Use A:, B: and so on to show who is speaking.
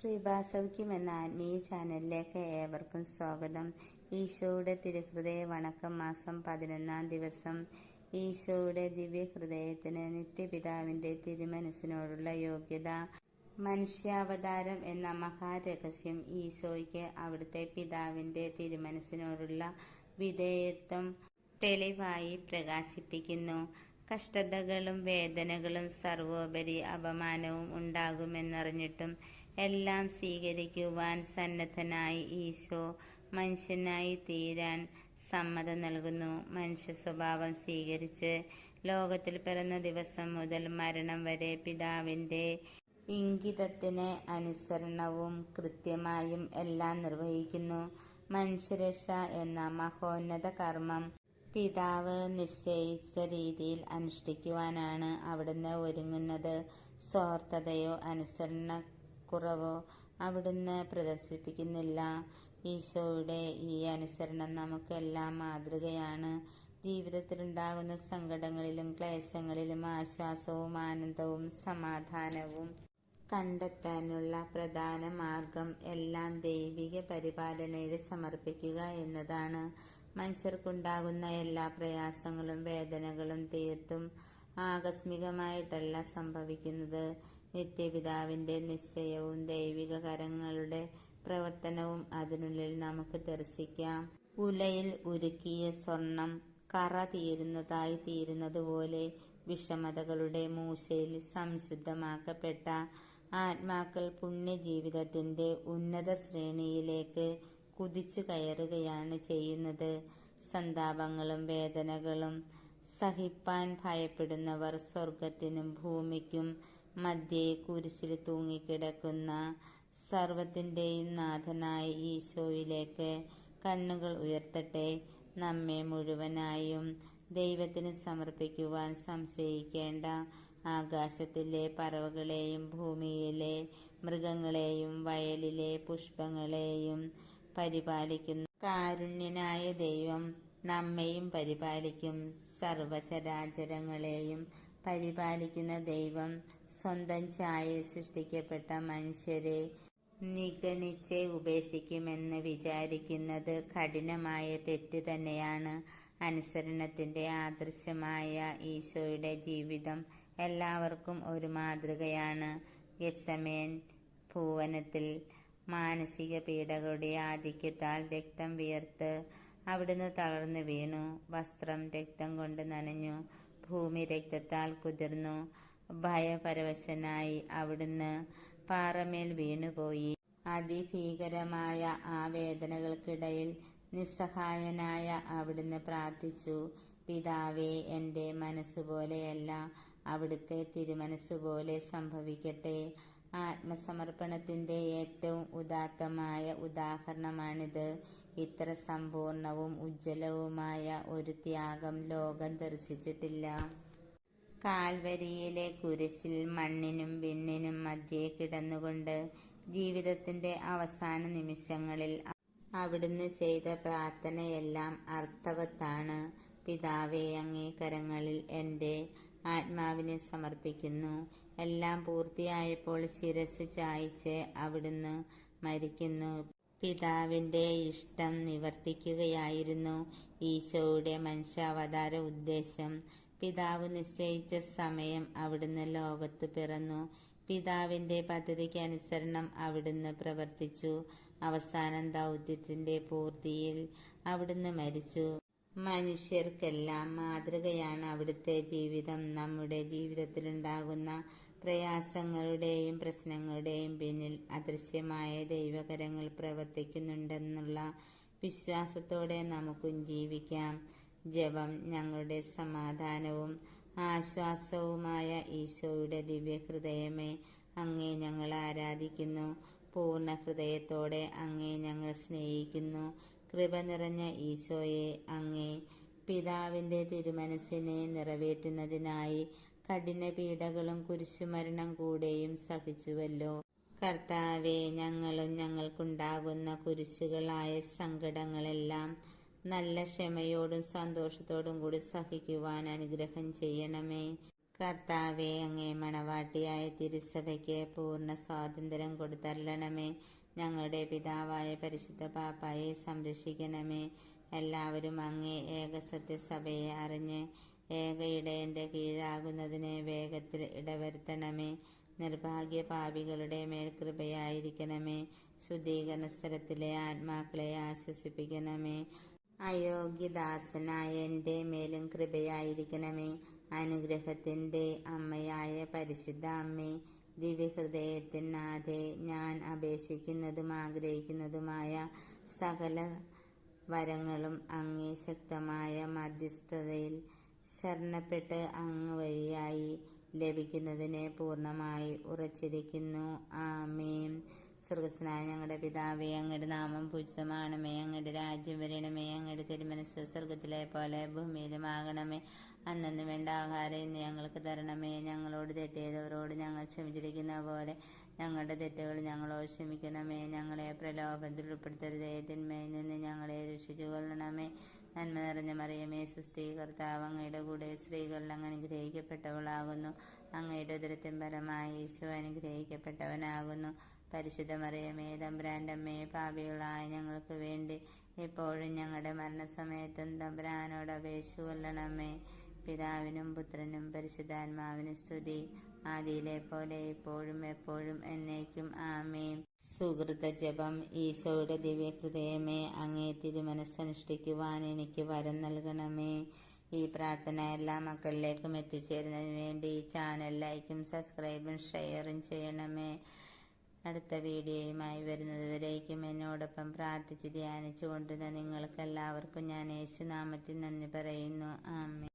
A: കൃപാസൗഖ്യം എന്ന ആത്മീയ ചാനലിലേക്ക് ഏവർക്കും സ്വാഗതം. ഈശോയുടെ തിരുഹൃദയ വണക്കം മാസം പതിനൊന്നാം ദിവസം. ഈശോയുടെ ദിവ്യഹൃദയത്തിന് നിത്യപിതാവിന്റെ തിരുമനസ്സിനോടുള്ള യോഗ്യത. മനുഷ്യാവതാരം എന്ന മഹാരഹസ്യം ഈശോയ്ക്ക് അവിടുത്തെ പിതാവിന്റെ തിരുമനസ്സിനോടുള്ള വിധേയത്വം തെളിവായി പ്രകാശിപ്പിക്കുന്നു. കഷ്ടതകളും വേദനകളും സർവോപരി അപമാനവും ഉണ്ടാകുമെന്നറിഞ്ഞിട്ടും എല്ലാം സ്വീകരിക്കുവാൻ സന്നദ്ധനായി ഈശോ മനുഷ്യനായി തീരാൻ സമ്മതം നൽകുന്നു. മനുഷ്യ സ്വഭാവം സ്വീകരിച്ച് ലോകത്തിൽ പിറന്ന ദിവസം മുതൽ മരണം വരെ പിതാവിന്റെ ഇംഗിതത്തിന് അനുസരണവും കൃത്യമായും എല്ലാം നിർവഹിക്കുന്നു. മനുഷ്യരക്ഷ എന്ന മഹോന്നത കർമ്മം പിതാവ് നിശ്ചയിച്ച രീതിയിൽ അനുഷ്ഠിക്കുവാനാണ് അവിടുന്ന് ഒരുങ്ങുന്നത്. സ്വാർത്ഥതയോ അനുസരണക്കുറവോ അവിടുന്ന് പ്രദർശിപ്പിക്കുന്നില്ല. ഈശോയുടെ ഈ അനുസരണം നമുക്കെല്ലാം മാതൃകയാണ്. ജീവിതത്തിലുണ്ടാകുന്ന സങ്കടങ്ങളിലും ക്ലേശങ്ങളിലും ആശ്വാസവും ആനന്ദവും സമാധാനവും കണ്ടെത്താനുള്ള പ്രധാന മാർഗം എല്ലാം ദൈവിക പരിപാലനയിൽ സമർപ്പിക്കുക എന്നതാണ്. മനുഷ്യർക്കുണ്ടാകുന്ന എല്ലാ പ്രയാസങ്ങളും വേദനകളും തീർത്തും ആകസ്മികമായിട്ടല്ല സംഭവിക്കുന്നത്. നിത്യപിതാവിന്റെ നിശ്ചയവും ദൈവിക കരങ്ങളുടെ പ്രവർത്തനവും അതിനുള്ളിൽ നമുക്ക് ദർശിക്കാം. ഉലയിൽ ഉരുക്കിയ സ്വർണം കറ തീരുന്നതായി തീരുന്നതുപോലെ വിഷമതകളുടെ മൂശയിൽ സംശുദ്ധമാക്കപ്പെട്ട ആത്മാക്കൾ പുണ്യജീവിതത്തിന്റെ ഉന്നത ശ്രേണിയിലേക്ക് കുതിച്ചു കയറുകയാണ് ചെയ്യുന്നത്. സന്താപങ്ങളും വേദനകളും സഹിപ്പാൻ ഭയപ്പെടുന്നവർ സ്വർഗത്തിനും ഭൂമിക്കും മധ്യേ കുരിശിൽ തൂങ്ങിക്കിടക്കുന്ന സർവത്തിന്റെയും നാഥനായ ഈശോയിലേക്ക് കണ്ണുകൾ ഉയർത്തട്ടെ. നമ്മെ മുഴുവനായും ദൈവത്തിന് സമർപ്പിക്കുവാൻ സംശയിക്കേണ്ട ആകാശത്തിലെ പറവകളെയും ഭൂമിയിലെ മൃഗങ്ങളെയും വയലിലെ പുഷ്പങ്ങളെയും പരിപാലിക്കുന്ന. കാരുണ്യനായ ദൈവം നമ്മയും പരിപാലിക്കും. സർവചരാചരങ്ങളെയും പരിപാലിക്കുന്ന ദൈവം സ്വന്തം ഛായയിൽ സൃഷ്ടിക്കപ്പെട്ട മനുഷ്യരെ നിഗണിച്ച് ഉപേക്ഷിക്കുമെന്ന് വിചാരിക്കുന്നത് കഠിനമായ തെറ്റ് തന്നെയാണ്. അനുസരണത്തിന്റെ ആദർശമായ ഈശോയുടെ ജീവിതം എല്ലാവർക്കും ഒരു മാതൃകയാണ്. ഗസമേൻ ഭുവനത്തിൽ മാനസിക പീഡകളുടെ ആധിക്യത്താൽ രക്തം വിയർത്ത് അവിടുന്ന് തളർന്നു വീണു. വസ്ത്രം രക്തം കൊണ്ട് നനഞ്ഞു. ഭൂമി രക്തത്താൽ കുതിർന്നു. ഭയപരവശനായി അവിടുന്ന് പാറമേൽ വീണുപോയി. അതിഭീകരമായ ആ വേദനകൾക്കിടയിൽ നിസ്സഹായനായ അവിടുന്ന് പ്രാർത്ഥിച്ചു പിതാവേ എന്റെ മനസ്സുപോലെയല്ല അവിടുത്തെ തിരുമനസ്സുപോലെ സംഭവിക്കട്ടെ. ആത്മസമർപ്പണത്തിന്റെ ഏറ്റവും ഉദാത്തമായ ഉദാഹരണമാണിത്. ഇത്ര സമ്പൂർണവും ഉജ്ജ്വലവുമായ ഒരു ത്യാഗം ലോകം ദർശിച്ചിട്ടില്ല. കാൽവരിയിലെ കുരിശിൽ മണ്ണിനും വിണ്ണിനും മധ്യേ കിടന്നുകൊണ്ട് ജീവിതത്തിന്റെ അവസാന നിമിഷങ്ങളിൽ അവിടുന്ന് ചെയ്ത പ്രാർത്ഥനയെല്ലാം അർത്ഥവത്താണ്. പിതാവേ അങ്ങേ കരങ്ങളിൽ എന്റെ ആത്മാവിനെ സമർപ്പിക്കുന്നു. എല്ലാം പൂർത്തിയായപ്പോൾ ശിരസ് ചായ്ച്ച് അവിടുന്ന് മരിക്കുന്നു. പിതാവിന്റെ ഇഷ്ടം നിവർത്തിക്കുകയായിരുന്നു ഈശോയുടെ മനുഷ്യാവതാര ഉദ്ദേശം. പിതാവ് നിശ്ചയിച്ച സമയം അവിടുന്ന് ലോകത്ത് പിറന്നു. പിതാവിന്റെ പദ്ധതിക്ക് അനുസരണം അവിടുന്ന് പ്രവർത്തിച്ചു. അവസാനം ദൗത്യത്തിന്റെ പൂർത്തിയിൽ അവിടുന്ന് മരിച്ചു. മനുഷ്യർക്കെല്ലാം മാതൃകയാണ് അവിടുത്തെ ജീവിതം. നമ്മുടെ ജീവിതത്തിലുണ്ടാകുന്ന പ്രയാസങ്ങളുടെയും പ്രശ്നങ്ങളുടെയും പിന്നിൽ അദൃശ്യമായ ദൈവകരങ്ങൾ പ്രവർത്തിക്കുന്നുണ്ടെന്നുള്ള വിശ്വാസത്തോടെ നമുക്കും ജീവിക്കാം. ജപം ഞങ്ങളുടെ സമാധാനവും ആശ്വാസവുമായ ഈശോയുടെ ദിവ്യഹൃദയമേ അങ്ങേ ഞങ്ങൾ ആരാധിക്കുന്നു. പൂർണ ഹൃദയത്തോടെ അങ്ങേ ഞങ്ങൾ സ്നേഹിക്കുന്നു. കൃപ നിറഞ്ഞ ഈശോയെ അങ്ങേ പിതാവിന്റെ തിരുമനസ്സിനെ നിറവേറ്റുന്നതിനായി കഠിന പീഡകളും കുരിശുമരണം കൂടെയും സഹിച്ചുവല്ലോ. കർത്താവെ ഞങ്ങളും ഞങ്ങൾക്കുണ്ടാകുന്ന കുരിശുകളായ സങ്കടങ്ങളെല്ലാം നല്ല ക്ഷമയോടും സന്തോഷത്തോടും കൂടി സഹിക്കുവാൻ അനുഗ്രഹം ചെയ്യണമേ. കർത്താവെ അങ്ങേ മണവാട്ടിയായ തിരുസഭയ്ക്ക് പൂർണ സ്വാതന്ത്ര്യം കൊടുത്തരണമേ ഞങ്ങളുടെ പിതാവായ പരിശുദ്ധ പാപ്പായെ സംരക്ഷിക്കണമേ. എല്ലാവരും അങ്ങേ ഏകസത്യസഭയെ അറിഞ്ഞ് ഏക ഇടയന്റെ കീഴാകുന്നതിന് വേഗത്തിൽ ഇടവരുത്തണമേ. നിർഭാഗ്യ പാപികളുടെ മേൽ കൃപയായിരിക്കണമേ. ശുദ്ധീകരണ സ്ഥലത്തിലെ ആത്മാക്കളെ ആശ്വസിപ്പിക്കണമേ. അയോഗ്യദാസനായ എന്റെ മേലും കൃപയായിരിക്കണമേ. അനുഗ്രഹത്തിന്റെ അമ്മയായ പരിശുദ്ധ അമ്മേ. ദിവ്യഹൃദയത്തിനാഥെ ഞാൻ അപേക്ഷിക്കുന്നതും ആഗ്രഹിക്കുന്നതുമായ സകല വരങ്ങളും അങ്ങേ ശക്തമായ മധ്യസ്ഥതയിൽ ശരണപ്പെട്ട് അങ്ങ് വഴിയായി ലഭിക്കുന്നതിനെ പൂർണമായി ഉറച്ചിരിക്കുന്നു. ആമേൻ. സ്വർഗസ്നായ ഞങ്ങളുടെ പിതാവേ അങ്ങയുടെ നാമം പൂജിതമാണമേ. അങ്ങയുടെ രാജ്യം വരണമേ. അങ്ങയുടെ തിരുമനസ് സ്വർഗത്തിലെ പോലെ ഭൂമിയിലും ആകണമേ അന്നു വേണ്ട ആഹാരം ഇന്ന് ഞങ്ങൾക്ക് തരണമേ. ഞങ്ങളോട് തെറ്റേതവരോട് ഞങ്ങൾ ക്ഷമിച്ചിരിക്കുന്ന പോലെ ഞങ്ങളുടെ തെറ്റുകൾ ഞങ്ങളോട് ക്ഷമിക്കണമേ. ഞങ്ങളെ പ്രലോഭത്തിൽ ഉൾപ്പെടുത്തരുതേ. തിന്മയിൽ നിന്ന് ഞങ്ങളെ രക്ഷിച്ചു കൊള്ളണമേ നന്മ നിറഞ്ഞ മറിയമേ സുസ്ഥീ കർത്താവ് അങ്ങയുടെ കൂടെ സ്ത്രീകളിൽ അങ്ങ് അനുഗ്രഹിക്കപ്പെട്ടവളാകുന്നു അങ്ങയുടെ ഉദരത്തിൻ പരമായി യേശു അനുഗ്രഹിക്കപ്പെട്ടവനാകുന്നു. പരിശുദ്ധ മറിയമേ തമ്പ്രാന്റെ അമ്മയെ പാപികളായ ഞങ്ങൾക്ക് വേണ്ടി എപ്പോഴും ഞങ്ങളുടെ മരണസമയത്തും തമ്പ്രാനോട് അപേക്ഷ കൊല്ലണമേ പിതാവിനും പുത്രനും പരിശുദ്ധാത്മാവിനും സ്തുതി. ആദിയിലെ പോലെ എപ്പോഴും എപ്പോഴും എന്നേക്കും ആമേൻ. സുഹൃത ജപം ഈശോയുടെ ദിവ്യഹൃദയമേ അങ്ങേ തിരുമനസ്സനുഷ്ഠിക്കുവാൻ എനിക്ക് വരം നൽകണമേ. ഈ പ്രാർത്ഥന എല്ലാ മക്കളിലേക്കും എത്തിച്ചേരുന്നതിന് വേണ്ടി ഈ ചാനൽ ലൈക്കും സബ്സ്ക്രൈബും ഷെയറും ചെയ്യണമേ. അടുത്ത വീഡിയോയുമായി വരുന്നതുവരേക്കും എന്നോടൊപ്പം പ്രാർത്ഥിച്ച് ധ്യാനിച്ചുകൊണ്ടിരുന്ന നിങ്ങൾക്കെല്ലാവർക്കും ഞാൻ യേശുനാമത്തിൽ നന്ദി പറയുന്നു. ആമേ